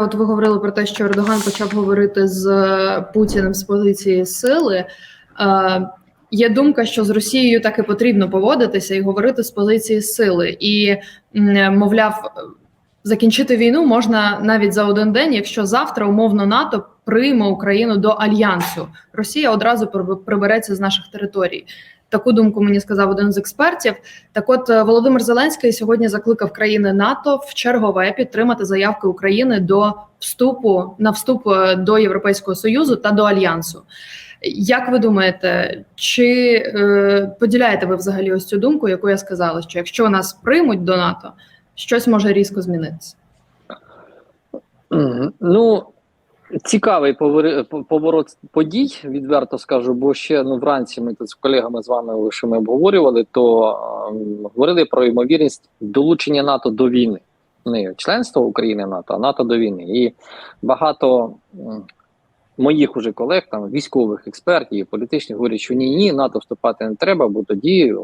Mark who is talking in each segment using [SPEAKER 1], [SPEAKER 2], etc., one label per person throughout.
[SPEAKER 1] От ви говорили про те, що Ердоган почав говорити з е, Путіним з позиції сили. Е, є думка, що з Росією так і потрібно поводитися і говорити з позиції сили, і мовляв, закінчити війну можна навіть за один день, якщо завтра умовно НАТО прийме Україну до альянсу. Росія одразу прибереться з наших територій. Таку думку мені сказав один з експертів. Так, от е, Володимир Зеленський сьогодні закликав країни НАТО в чергове підтримати заявки України до вступу на вступ е, до Європейського союзу та до альянсу. Як ви думаєте, чи е, поділяєте ви взагалі ось цю думку, яку я сказала, що якщо нас приймуть до НАТО, щось може різко змінитися?
[SPEAKER 2] Ну, цікавий поворот подій, відверто скажу, бо ще ну, вранці ми тут з колегами з вами, що ми обговорювали, то ем, говорили про ймовірність долучення НАТО до війни. Не членство України НАТО, а НАТО до війни. І багато м, моїх уже колег, там військових експертів, політичних говорять, що ні, ні, НАТО вступати не треба, бо тоді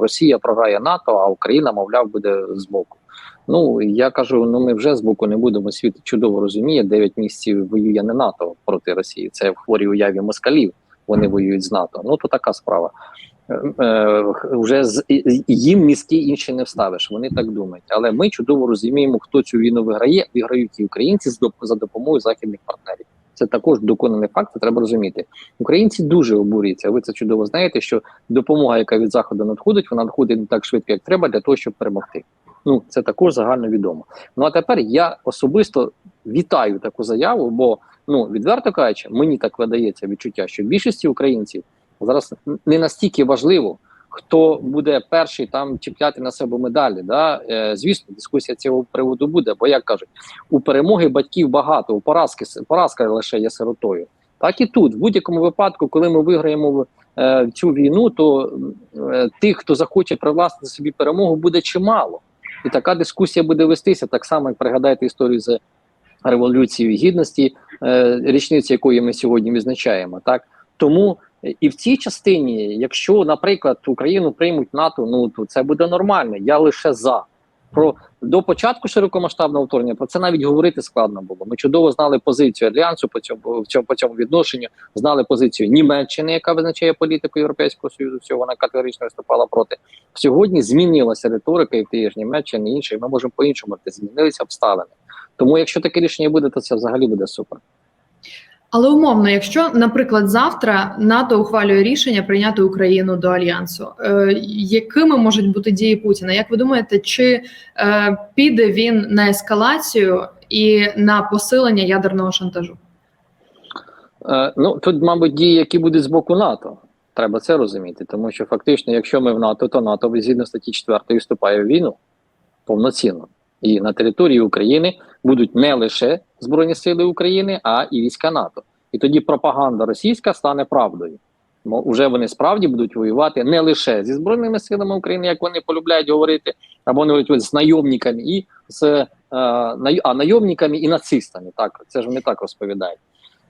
[SPEAKER 2] Росія програє НАТО, а Україна, мовляв, буде збоку. Ну я кажу, ну ми вже з боку не будемо. Світ чудово розуміє. 9 місяців воює не НАТО проти Росії. Це в хворій уяві москалів. Вони воюють з НАТО. Ну то така справа. Е, е, вже з їм мізки інші не вставиш. Вони так думають. Але ми чудово розуміємо, хто цю війну виграє. Виграють і українці за допомогою західних партнерів. Це також доконаний факт. Це треба розуміти. Українці дуже обурюються. Ви це чудово знаєте, що допомога, яка від заходу надходить, вона надходить не так швидко, як треба, для того, щоб перемогти. Ну це також загально відомо. Ну а тепер я особисто вітаю таку заяву, бо ну відверто кажучи, мені так видається відчуття, що більшості українців зараз не настільки важливо, хто буде перший там чіпляти на себе медалі. Да? Е, звісно, дискусія цього приводу буде. Бо як кажуть, у перемоги батьків багато, у поразки поразка лише є сиротою. Так і тут, в будь-якому випадку, коли ми виграємо е, цю війну, то е, тих, хто захоче привласнити собі перемогу, буде чимало. І така дискусія буде вестися так само, як пригадайте історію з революцією гідності, е, річниці якої ми сьогодні відзначаємо. Так тому е, і в цій частині, якщо, наприклад, Україну приймуть НАТО, ну то це буде нормально. Я лише за. Про до початку широкомасштабного вторгнення про це навіть говорити складно було. Ми чудово знали позицію альянсу по цьому в по цьому відношенню, знали позицію Німеччини, яка визначає політику Європейського союзу. Всього вона категорично виступала проти. Сьогодні змінилася риторика, і тієї ж Німеччини, і інші. Ми можемо по іншому змінилися обставини. Тому, якщо таке рішення буде, то це взагалі буде супер.
[SPEAKER 1] Але умовно, якщо, наприклад, завтра НАТО ухвалює рішення прийняти Україну до альянсу, е, якими можуть бути дії Путіна? Як ви думаєте, чи е, піде він на ескалацію і на посилення ядерного шантажу?
[SPEAKER 2] Е, ну тут, мабуть, дії, які будуть з боку НАТО. Треба це розуміти, тому що фактично, якщо ми в НАТО, то НАТО згідно статті 4 вступає в війну повноцінно. І на території України будуть не лише Збройні Сили України, а і війська НАТО. І тоді пропаганда російська стане правдою. Бо вже вони справді будуть воювати не лише зі Збройними силами України, як вони полюбляють говорити, або вони говорять з найомниками і з е, а найомниками і нацистами. Так, це ж вони так розповідають.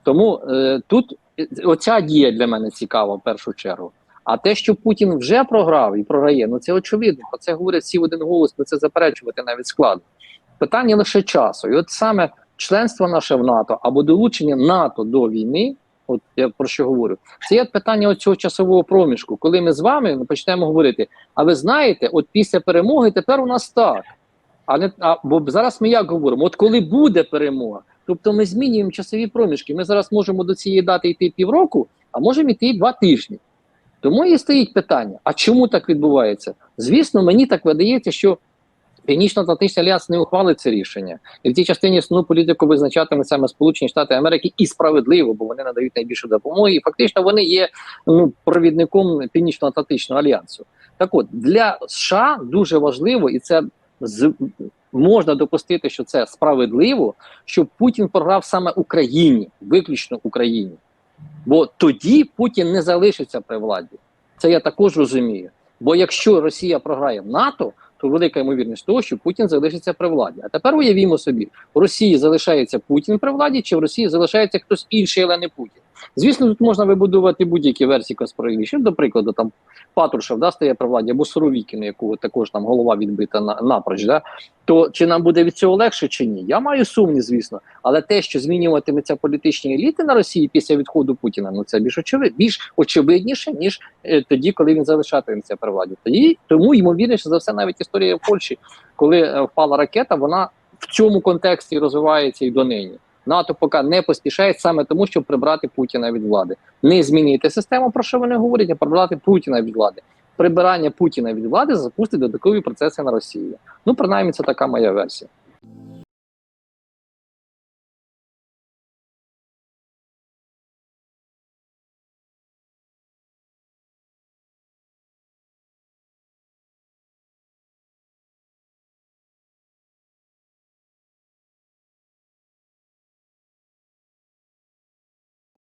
[SPEAKER 2] Тому е, тут е, оця дія для мене цікава в першу чергу. А те, що Путін вже програв і програє, ну це очевидно. Про це говорять всі в один голос, ми це заперечувати навіть складно. Питання лише часу. І от саме членство наше в НАТО або долучення НАТО до війни, от я про що говорю, це є питання цього часового проміжку, коли ми з вами почнемо говорити: а ви знаєте, от після перемоги тепер у нас так. А не а, бо зараз ми як говоримо? От коли буде перемога, тобто ми змінюємо часові проміжки. Ми зараз можемо до цієї дати йти півроку, а можемо йти два тижні. Тому і стоїть питання: а чому так відбувається? Звісно, мені так видається, що Північно-Атлантичний альянс не ухвалить це рішення, і в цій частині основну політику визначатиме саме Сполучені Штати Америки і справедливо, бо вони надають найбільшу допомогу. І фактично вони є ну провідником Північно-Атлантичного альянсу. Так, от для США дуже важливо, і це з можна допустити, що це справедливо, щоб Путін програв саме Україні, виключно Україні. Бо тоді Путін не залишиться при владі. Це я також розумію. Бо якщо Росія програє в НАТО, то велика ймовірність того, що Путін залишиться при владі. А тепер уявімо собі, в Росії залишається Путін при владі, чи в Росії залишається хтось інший, але не Путін. Звісно, тут можна вибудувати будь-які версії конспірологічні. До прикладу, там Патрушев да, стає при владі, або Суровікін, якого також там голова відбита на, напроч. Да? То чи нам буде від цього легше, чи ні? Я маю сумнів, звісно. Але те, що змінюватиметься політичні еліти на Росії після відходу Путіна, ну це більш очевид, більш очевидніше, ніж е, тоді, коли він залишатиметься при владі. Тоді тому ймовірніше за все, навіть історія в Польщі, коли е, впала ракета, вона в цьому контексті розвивається і донині. НАТО поки не поспішає саме тому, щоб прибрати Путіна від влади, не змінити систему, про що вони говорять, а прибрати Путіна від влади. Прибирання Путіна від влади запустить додаткові процеси на Росії. Ну принаймні, це така моя версія.